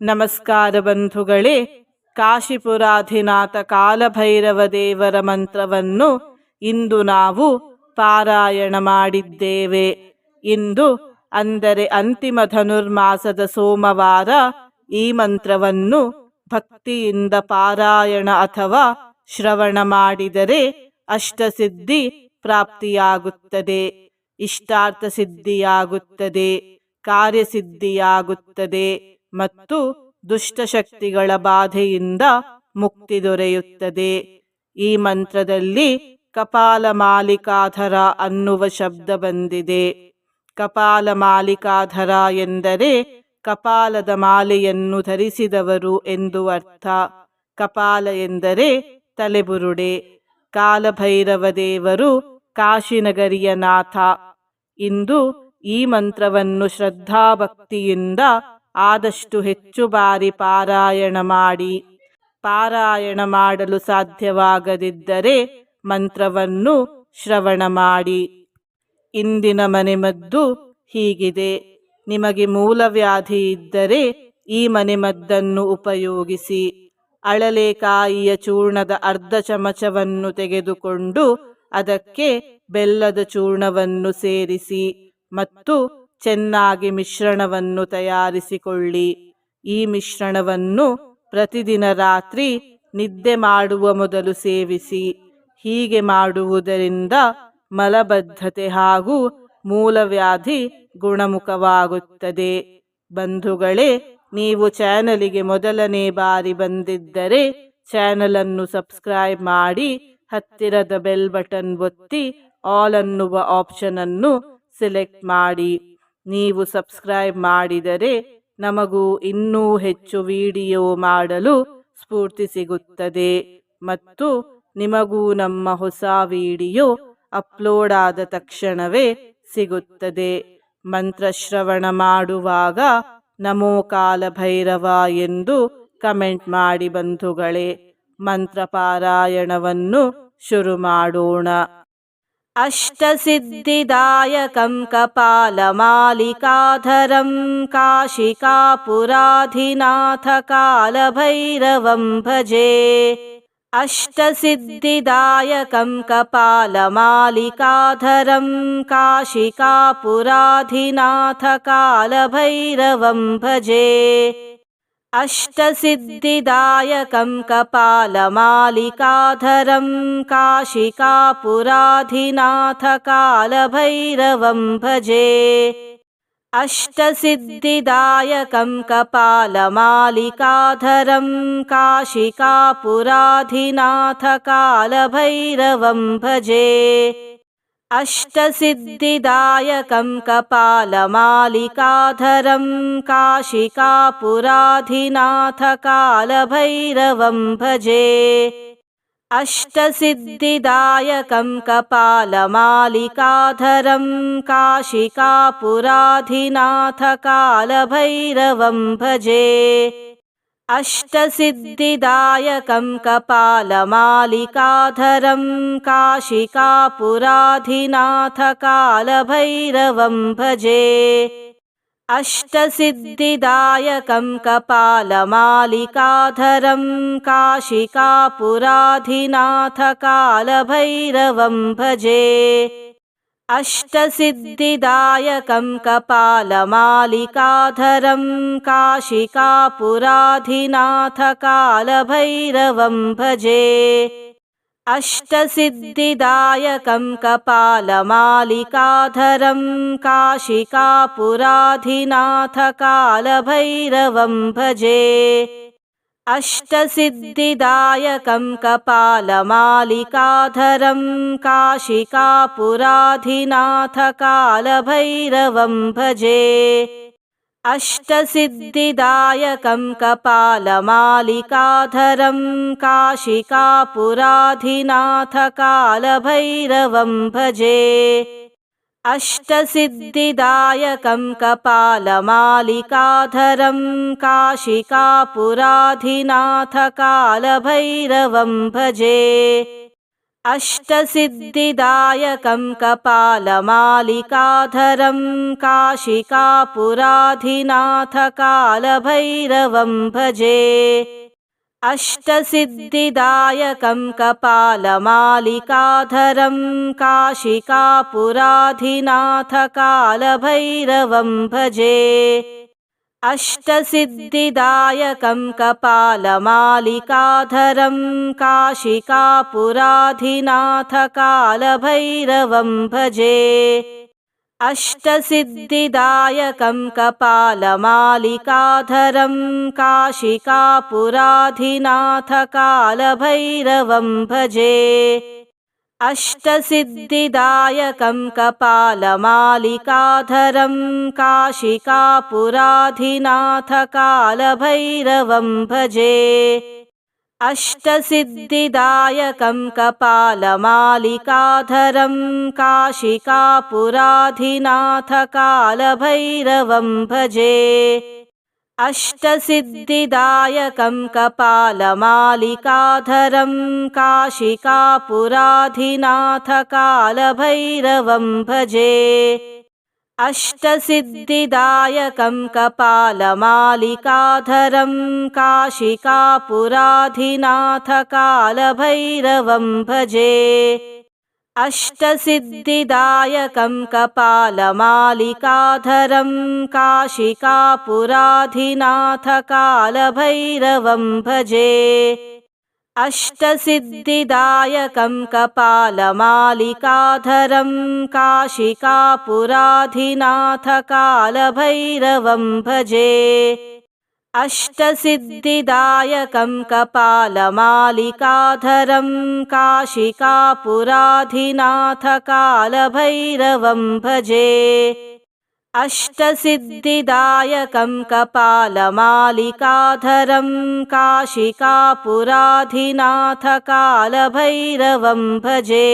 ನಮಸ್ಕಾರ ಬಂಧುಗಳೇ, ಕಾಶಿಪುರಾಧಿನಾಥ ಕಾಲಭೈರವ ದೇವರ ಮಂತ್ರವನ್ನು ಇಂದು ನಾವು ಪಾರಾಯಣ ಮಾಡಿದ್ದೇವೆ. ಇಂದು ಅಂದರೆ ಅಂತಿಮ ಧನುರ್ಮಾಸದ ಸೋಮವಾರ ಈ ಮಂತ್ರವನ್ನು ಭಕ್ತಿಯಿಂದ ಪಾರಾಯಣ ಅಥವಾ ಶ್ರವಣ ಮಾಡಿದರೆ ಅಷ್ಟಸಿದ್ಧಿ ಪ್ರಾಪ್ತಿಯಾಗುತ್ತದೆ ಇಷ್ಟಾರ್ಥ ಸಿದ್ಧಿಯಾಗುತ್ತದೆ ಕಾರ್ಯಸಿದ್ಧಿಯಾಗುತ್ತದೆ. ಮತ್ತು ದುಷ್ಟಶಕ್ತಿಗಳ ಬಾಧೆಯಿಂದ ಮುಕ್ತಿ ದೊರೆಯುತ್ತದೆ. ಈ ಮಂತ್ರದಲ್ಲಿ ಕಪಾಲ ಮಾಲಿಕಾಧರ ಅನ್ನುವ ಶಬ್ದ ಬಂದಿದೆ. ಕಪಾಲ ಮಾಲಿಕಾಧರ ಎಂದರೆ ಕಪಾಲದ ಮಾಲೆಯನ್ನು ಧರಿಸಿದವರು ಎಂದು ಅರ್ಥ. ಕಪಾಲ ಎಂದರೆ ತಲೆಬುರುಡೆ. ಕಾಲಭೈರವ ದೇವರು ಕಾಶಿನಗರಿಯ ನಾಥ. ಇಂದು ಈ ಮಂತ್ರವನ್ನು ಶ್ರದ್ಧಾಭಕ್ತಿಯಿಂದ ಆದಷ್ಟು ಹೆಚ್ಚು ಬಾರಿ ಪಾರಾಯಣ ಮಾಡಿ. ಪಾರಾಯಣ ಮಾಡಲು ಸಾಧ್ಯವಾಗದಿದ್ದರೆ ಮಂತ್ರವನ್ನು ಶ್ರವಣ ಮಾಡಿ. ಇಂದಿನ ಮನೆಮದ್ದು ಹೀಗಿದೆ. ನಿಮಗೆ ಮೂಲವ್ಯಾಧಿ ಇದ್ದರೆ ಈ ಮನೆಮದ್ದನ್ನು ಉಪಯೋಗಿಸಿ. ಅಳಲೆಕಾಯಿಯ ಚೂರ್ಣದ ಅರ್ಧ ಚಮಚವನ್ನು ತೆಗೆದುಕೊಂಡು ಅದಕ್ಕೆ ಬೆಲ್ಲದ ಚೂರ್ಣವನ್ನು ಸೇರಿಸಿ ಮತ್ತು ಚೆನ್ನಾಗಿ ಮಿಶ್ರಣವನ್ನು ತಯಾರಿಸಿಕೊಳ್ಳಿ. ಈ ಮಿಶ್ರಣವನ್ನು ಪ್ರತಿದಿನ ರಾತ್ರಿ ನಿದ್ದೆ ಮಾಡುವ ಮೊದಲು ಸೇವಿಸಿ. ಹೀಗೆ ಮಾಡುವುದರಿಂದ ಮಲಬದ್ಧತೆ ಹಾಗೂ ಮೂಲವ್ಯಾಧಿ ಗುಣಮುಖವಾಗುತ್ತದೆ. ಬಂಧುಗಳೇ, ನೀವು ಚಾನಲಿಗೆ ಮೊದಲನೇ ಬಾರಿ ಬಂದಿದ್ದರೆ ಚಾನಲನ್ನು ಸಬ್ಸ್ಕ್ರೈಬ್ ಮಾಡಿ, ಹತ್ತಿರದ ಬೆಲ್ ಬಟನ್ ಒತ್ತಿ, ಆಲ್ ಅನ್ನುವ ಆಪ್ಷನ್ ಅನ್ನು ಸೆಲೆಕ್ಟ್ ಮಾಡಿ. ನೀವು ಸಬ್ಸ್ಕ್ರೈಬ್ ಮಾಡಿದರೆ ನಮಗೂ ಇನ್ನೂ ಹೆಚ್ಚು ವಿಡಿಯೋ ಮಾಡಲು ಸ್ಫೂರ್ತಿ ಸಿಗುತ್ತದೆ. ಮತ್ತು ನಿಮಗೂ ನಮ್ಮ ಹೊಸ ವಿಡಿಯೋ ಅಪ್ಲೋಡ್ ಆದ ತಕ್ಷಣವೇ ಸಿಗುತ್ತದೆ. ಮಂತ್ರಶ್ರವಣ ಮಾಡುವಾಗ ನಮೋ ಕಾಲ ಭೈರವ ಎಂದು ಕಮೆಂಟ್ ಮಾಡಿ ಬಂಧುಗಳೇ ಮಂತ್ರ ಪಾರಾಯಣವನ್ನು ಶುರು ಮಾಡೋಣ. अष्टसिद्धिदायकं कपालमालिकाधरं काशिकापुराधिनाथकालभैरवं भजे। अष्टसिद्धिदायकं कपालमालिकाधरं काशिकापुराधिनाथकालभैरवं भजे अष्टसिद्धिदायकं कपालमालिकाधरं काशिकापुराधिनाथकालभैरवं भजे। अष्टसिद्धिदायकं कपालमालिकाधरं काशिकापुराधिनाथकालभैरवं भजे अष्टसिद्धिदायकं कपालमालिकाधरं काशिकापुराधिनाथकालभैरवं भजे। अष्टसिद्धिदायकं कपालमालिकाधरं काशिकापुराधिनाथकालभैरवं भजे अष्टसिद्धिदायकं कपालमालिकाधरं काशिकापुराधिनाथकालभैरवं भजे। अष्टसिद्धिदायकं कपालमालिकाधरं काशिकापुराधिनाथकालभैरवं भजे अष्टसिद्धिदायकं कपालमालिकाधरं काशिकापुराधिनाथकालभैरवं भजे। अष्टसिद्धिदायकं कपालमालिकाधरं काशिकापुराधिनाथकालभैरवं भजे अष्टसिद्धिदायकं कपालमालिकाधरं काशिकापुराधिनाथकालभैरवं भजे। अष्टसिद्धिदायकं कपालमालिकाधरं काशिकापुराधिनाथकालभैरवं भजे अष्टसिद्धिदायकं कपालमालिकाधरं काशिकापुराधिनाथकालभैरवं भजे। अष्टसिद्धिदायकं कपालमालिकाधरं काशिकापुराधिनाथकालभैरवं भजे अष्टसिद्धिदायकं कपालमालिकाधरं काशिकापुराधिनाथकालभैरवं भजे। अष्टसिद्धिदायकं कपालमालिकाधरं काशिकापुराधिनाथकालभैरवं भजे अष्टसिद्धिदायकं कपालमालिकाधरं काशिकापुराधिनाथकालभैरवं भजे। अष्टसिद्धिदायकं कपालमालिकाधरं काशिकापुराधिनाथकालभैरवं भजे अष्टसिद्धिदायकं कपालमालिकाधरं काशिकापुराधिनाथकालभैरवं भजे। अष्टसिद्धिदायकं कपालमालिकाधरं काशिकापुराधिनाथकालभैरवं भजे अष्टसिद्धिदायकं कपालमालिकाधरं काशिकापुराधिनाथकालभैरवं भजे। अष्टसिद्धिदायकं कपालमालिकाधरं काशिकापुराधिनाथकालभैरवं भजे अष्टसिद्धिदायकं कपालमालिकाधरं काशिकापुराधिनाथकालभैरवं भजे। अष्टसिद्धिदायकं कपालमालिकाधरं काशिकापुराधिनाथकालभैरवं भजे अष्टसिद्धिदायकं कपालमालिकाधरं काशिकापुराधिनाथकालभैरवं भजे।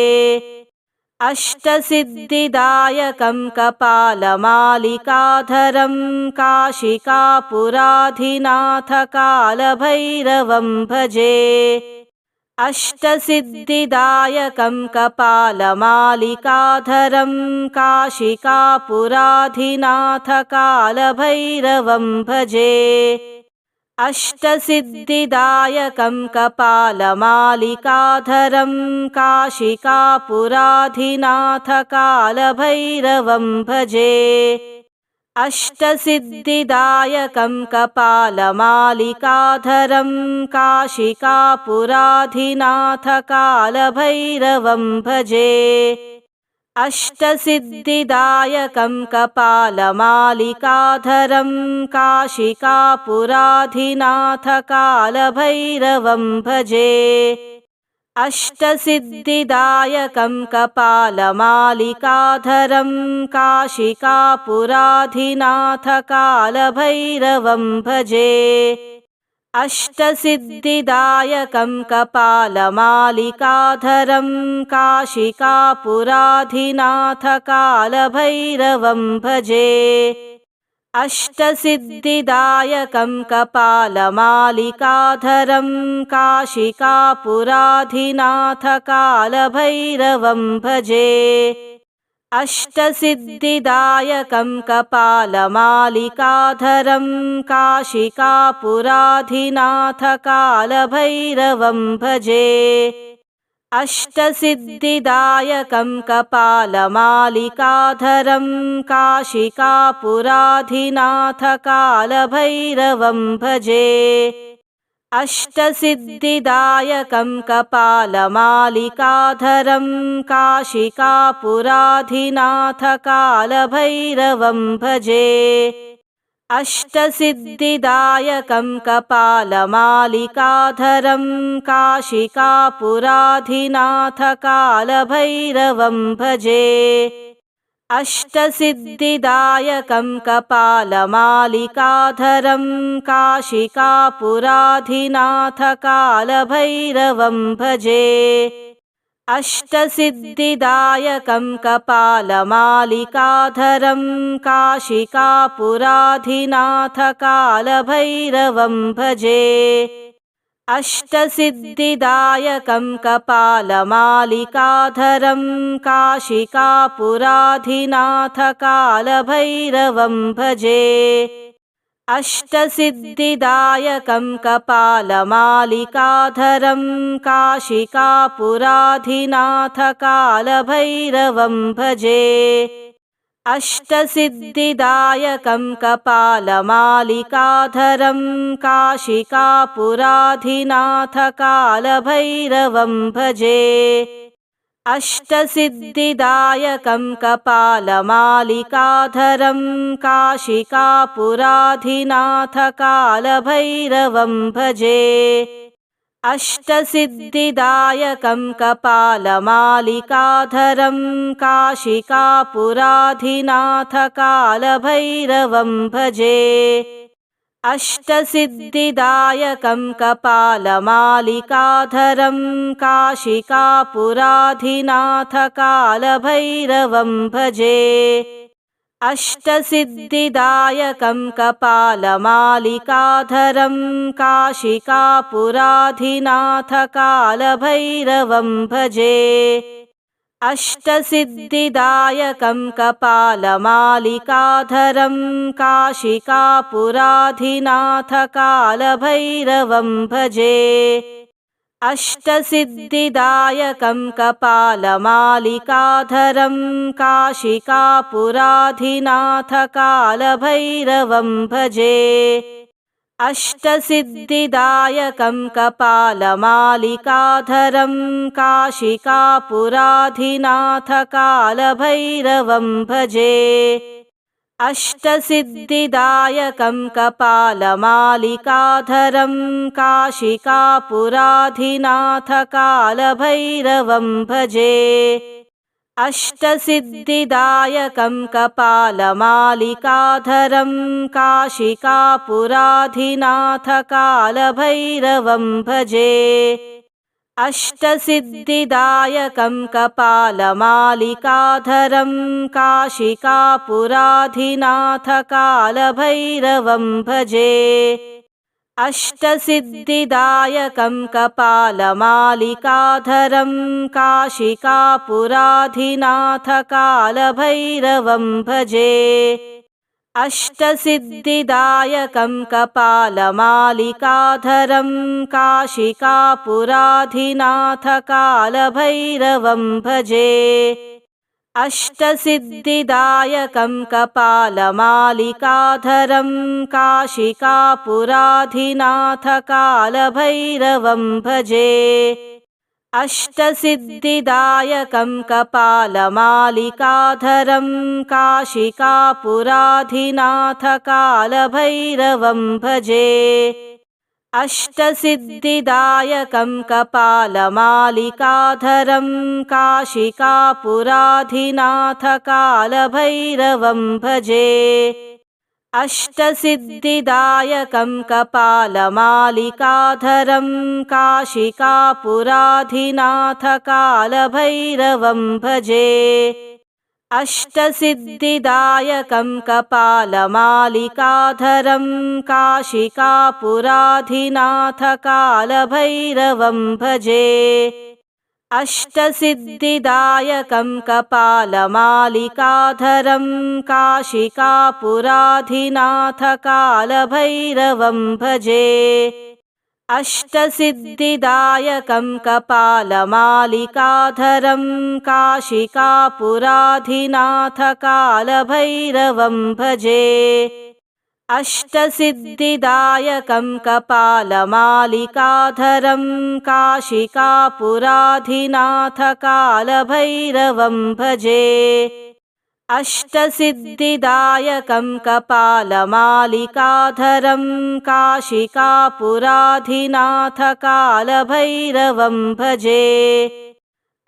अष्टसिद्धिदायकं कपालमालिकाधरं काशिकापुराधिनाथकालभैरवं भजे अष्टसिद्धिदायकं कपालमालिकाधरं काशिकापुराधिनाथकालभैरवं भजे। अष्टसिद्धिदायकं कपालमालिकाधरं काशिकापुराधिनाथकालभैरवं भजे अष्टसिद्धिदायकं कपालमालिकाधरं काशिकापुराधिनाथकालभैरवं भजे। अष्टसिद्धिदायकं कपालमालिकाधरं काशिकापुराधिनाथकालभैरवं भजे अष्टसिद्धिदायकं कपालमालिकाधरं काशिकापुराधिनाथकालभैरवं भजे। अष्टसिद्धिदायकं कपालमालिकाधरं काशिकापुराधिनाथकालभैरवं भजे अष्टसिद्धिदायकं कपालमालिकाधरं काशिकापुराधिनाथकालभैरवं भजे। अष्टसिद्धिदायकं कपालमालिकाधरं काशिकापुराधिनाथकालभैरवं भजे अष्टसिद्धिदायकं कपालमालिकाधरं काशिकापुराधिनाथकालभैरवं भजे। अष्टसिद्धिदायकं कपालमालिकाधरं काशिकापुराधिनाथकालभैरवं भजे अष्टसिद्धिदायकं कपालमालिकाधरं काशिकापुराधिनाथकालभैरवं भजे। अष्टसिद्धिदायकं कपालमालिकाधरं काशिकापुराधिनाथकालभैरवं भजे अष्टसिद्धिदायकं कपालमालिकाधरं काशिकापुराधिनाथकालभैरवं भजे। अष्टसिद्धिदायकं कपालमालिकाधरं काशिकापुराधिनाथकालभैरवं भजे अष्टसिद्धिदायकं कपालमालिकाधरं काशिकापुराधिनाथकालभैरवं भजे। अष्टसिद्धिदायकं कपालमालिकाधरं काशिकापुराधिनाथकालभैरवं भजे अष्टसिद्धिदायकं कपालमालिकाधरं काशिकापुराधिनाथकालभैरवं भजे। अष्टसिद्धिदायकं कपालमालिकाधरं काशिकापुराधिनाथकालभैरवं भजे अष्टसिद्धिदायकं कपालमालिकाधरं काशिकापुराधिनाथकालभैरवं भजे। अष्टसिद्धिदायकं कपालमालिकाधरं काशिकापुराधिनाथकालभैरवं भजे अष्टसिद्धिदायकं कपालमालिकाधरं काशिकापुराधिनाथकालभैरवं भजे। अष्टसिद्धिदायकं कपालमालिकाधरं काशिकापुराधिनाथकालभैरवं भजे अष्टसिद्धिदायकं कपालमालिकाधरं काशिकापुराधिनाथकालभैरवं भजे। अष्टसिद्धिदायकं कपालमालिकाधरं काशिकापुराधिनाथकालभैरवं भजे अष्टसिद्धिदायकं कपालमालिकाधरं काशिकापुराधिनाथकालभैरवं भजे। अष्टसिद्धिदायकं कपालमालिकाधरं काशिकापुराधिनाथकालभैरवं भजे अष्टसिद्धिदायकं कपालमालिकाधरं काशिकापुराधिनाथकालभैरवं भजे। अष्टसिद्धिदायकं कपालमालिकाधरं काशिकापुराधिनाथकालभैरवं भजे अष्टसिद्धिदायकं कपालमालिकाधरं काशिकापुराधिनाथकालभैरवं भजे। अष्टसिद्धिदायकं कपालमालिकाधरं काशिकापुराधिनाथकालभैरवं भजे अष्टसिद्धिदायकं कपालमालिकाधरं काशिकापुराधिनाथकालभैरवं भजे। अष्टसिद्धिदायकं कपालमालिकाधरं काशिकापुराधिनाथकालभैरवं भजे अष्टसिद्धिदायकं कपालमालिकाधरं काशिकापुराधिनाथकालभैरवं भजे। अष्टसिद्धिदायकं कपालमालिकाधरं काशिकापुराधिनाथकालभैरवं भजे अष्टसिद्धिदायकं कपालमालिकाधरं काशिकापुराधिनाथकालभैरवं भजे। अष्टसिद्धिदायकं कपालमालिकाधरं काशिकापुराधिनाथकालभैरवं भजे अष्टसिद्धिदायकं कपालमालिकाधरं काशिकापुराधिनाथकालभैरवं भजे।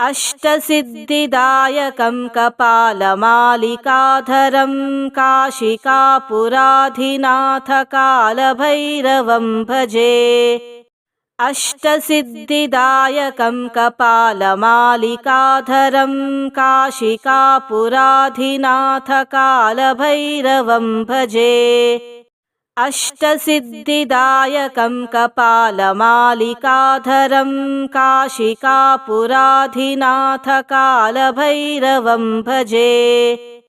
अष्टसिद्धिदायकं कपालमालिकाधरं काशिकापुराधिनाथकालभैरवं भजे अष्टसिद्धिदायकं कपालमालिकाधरं काशिकापुराधिनाथकालभैरवं भजे। अष्टसिद्धिदायकं कपालमालिकाधरं काशिकापुराधिनाथकालभैरवं भजे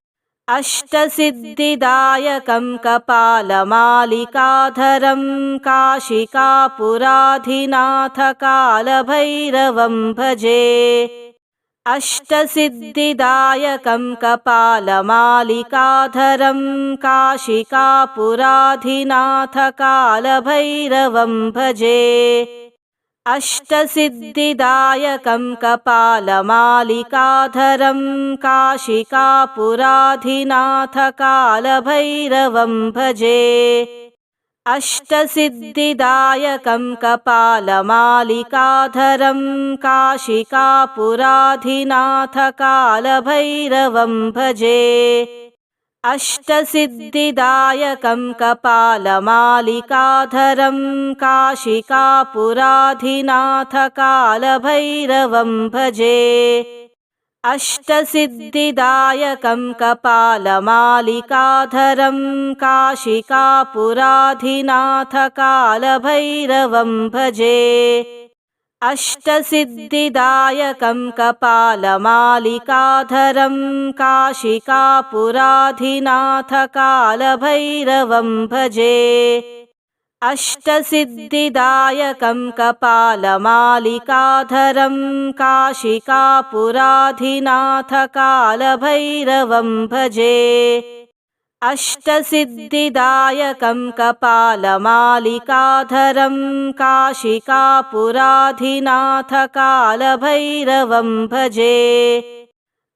अष्टसिद्धिदायकं कपालमालिकाधरं काशिकापुराधिनाथकालभैरवं भजे। अष्टसिद्धिदायकं कपालमालिकाधरं काशिकापुराधिनाथकालभैरवं भजे अष्टसिद्धिदायकं कपालमालिकाधरं काशिकापुराधिनाथकालभैरवं भजे। अष्टसिद्धिदायकं कपालमालिकाधरं काशिकापुराधिनाथकालभैरवं भजे अष्टसिद्धिदायकं कपालमालिकाधरं काशिकापुराधिनाथकालभैरवं भजे। अष्टसिद्धिदायकं कपालमालिकाधरं काशिकापुराधिनाथकालभैरवं भजे अष्टसिद्धिदायकं कपालमालिकाधरं काशिकापुराधिनाथकालभैरवं भजे। अष्टसिद्धिदायकं कपालमालिकाधरं काशिकापुराधिनाथकालभैरवं भजे अष्टसिद्धिदायकं कपालमालिकाधरं काशिकापुराधिनाथकालभैरवं भजे।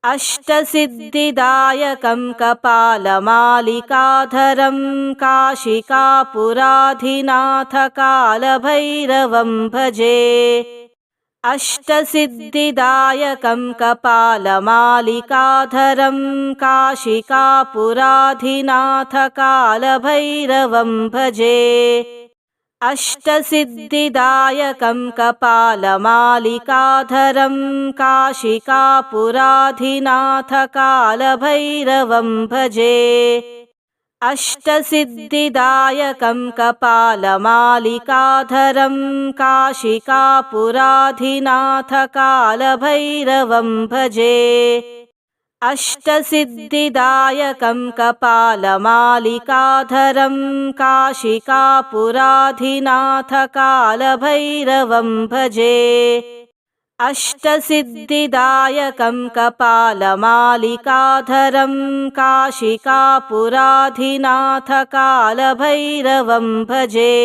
अष्टसिद्धिदायकं कपालमालिकाधरं काशिकापुराधिनाथकालभैरवं भजे अष्टसिद्धिदायकं कपालमालिकाधरं काशिकापुराधिनाथकालभैरवं भजे। अष्टसिद्धिदायकं कपालमालिकाधरं काशिकापुराधिनाथकालभैरवं भजे अष्टसिद्धिदायकं कपालमालिकाधरं काशिकापुराधिनाथकालभैरवं भजे। अष्टसिद्धिदायकं कपालमालिकाधरं काशिकापुराधिनाथकालभैरवं भजे अष्टसिद्धिदायकं कपालमालिकाधरं काशिकापुराधिनाथकालभैरवं भजे।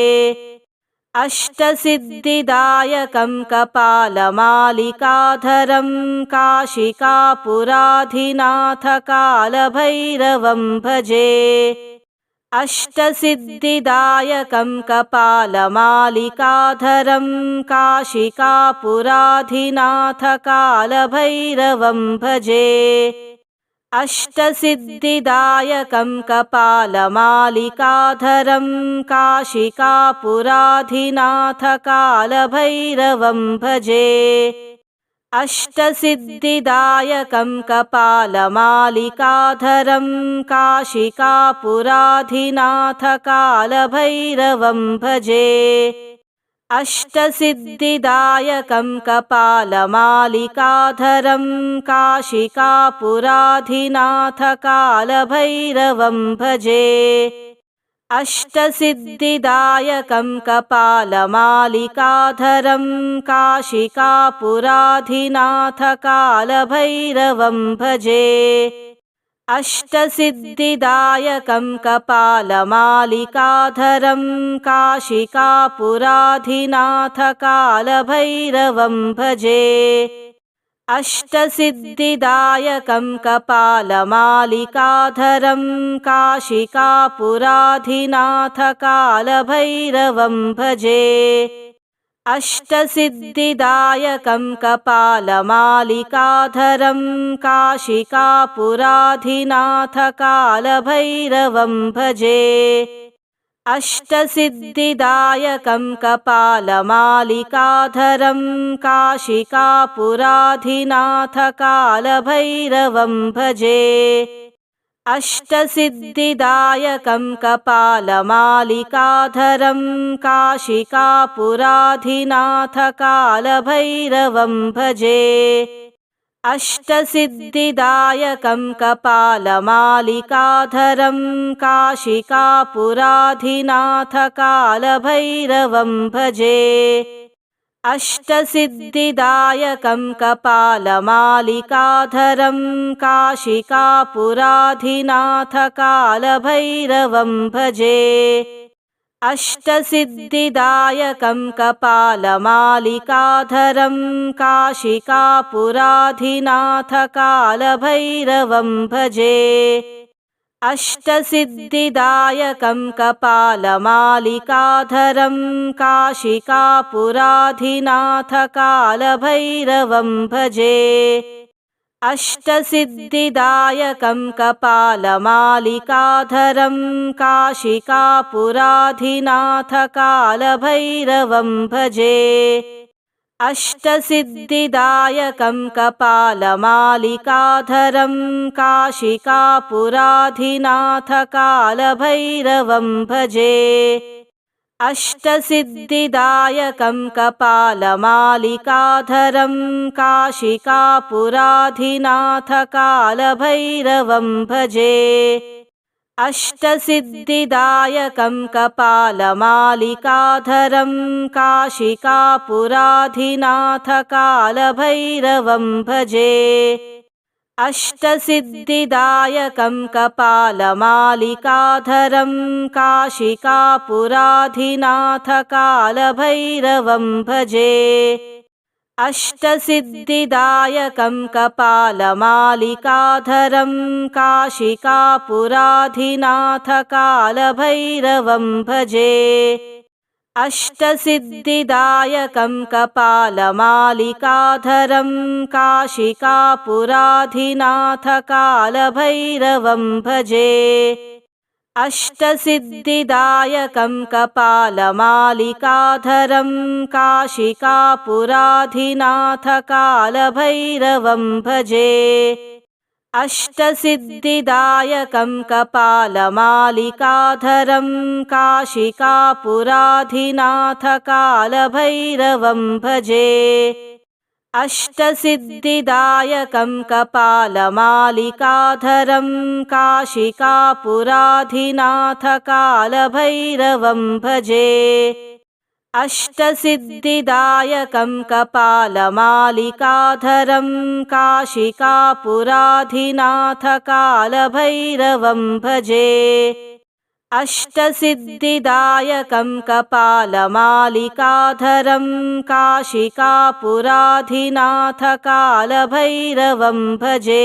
अष्टसिद्धिदायकं कपालमालिकाधरं काशिकापुराधिनाथकालभैरवं भजे अष्टसिद्धिदायकं कपालमालिकाधरं काशिकापुराधिनाथकालभैरवं भजे। अष्टसिद्धिदायकं कपालमालिकाधरं काशिकापुराधिनाथकालभैरवं भजे अष्टसिद्धिदायकं कपालमालिकाधरं काशिकापुराधिनाथकालभैरवं भजे। अष्टसिद्धिदायकं कपालमालिकाधरं काशिकापुराधिनाथकालभैरवं भजे अष्टसिद्धिदायकं कपालमालिकाधरं काशिकापुराधिनाथकालभैरवं भजे। अष्टसिद्धिदायकं कपालमालिकाधरं काशिकापुराधिनाथकालभैरवं भजे अष्टसिद्धिदायकं कपालमालिकाधरं काशिकापुराधिनाथकालभैरवं भजे। अष्टसिद्धिदायकं कपालमालिकाधरं काशिकापुराधिनाथकालभैरवं भजे अष्टसिद्धिदायकं कपालमालिकाधरं काशिकापुराधिनाथकालभैरवं भजे। अष्टसिद्धिदायकं कपालमालिकाधरं काशिकापुराधिनाथकालभैरवं भजे अष्टसिद्धिदायकं कपालमालिकाधरं काशिकापुराधिनाथकालभैरवं भजे। अष्टसिद्धिदायकं कपालमालिकाधरं काशिकापुराधिनाथकालभैरवं भजे अष्टसिद्धिदायकं कपालमालिकाधरं काशिकापुराधिनाथकालभैरवं भजे। अष्टसिद्धिदायकं कपालमालिकाधरं काशिकापुराधिनाथकालभैरवं भजे अष्टसिद्धिदायकं कपालमालिकाधरं काशिकापुराधिनाथकालभैरवं भजे। अष्टसिद्धिदायकं कपालमालिकाधरं काशिकापुराधिनाथकालभैरवं भजे अष्टसिद्धिदायकं कपालमालिकाधरं काशिकापुराधिनाथकालभैरवं भजे। अष्टसिद्धिदायकं कपालमालिकाधरं काशिकापुराधिनाथकालभैरवं भजे अष्टसिद्धिदायकं कपालमालिकाधरं काशिकापुराधिनाथकालभैरवं भजे। अष्टसिद्धिदायकं कपालमालिकाधरं काशिकापुराधिनाथकालभैरवं भजे अष्टसिद्धिदायकं कपालमालिकाधरं काशिकापुराधिनाथकालभैरवं भजे। अष्टसिद्धिदायकं कपालमालिकाधरं काशिकापुराधिनाथकालभैरवं भजे अष्टसिद्धिदायकं कपालमालिकाधरं काशिकापुराधिनाथकालभैरवं भजे। अष्टसिद्धिदायकं कपालमालिकाधरं काशिकापुराधिनाथकालभैरवं भजे अष्टसिद्धिदायकं कपालमालिकाधरं काशिकापुराधिनाथकालभैरवं भजे। अष्टसिद्धिदायकं कपालमालिकाधरं काशिकापुराधिनाथकालभैरवं भजे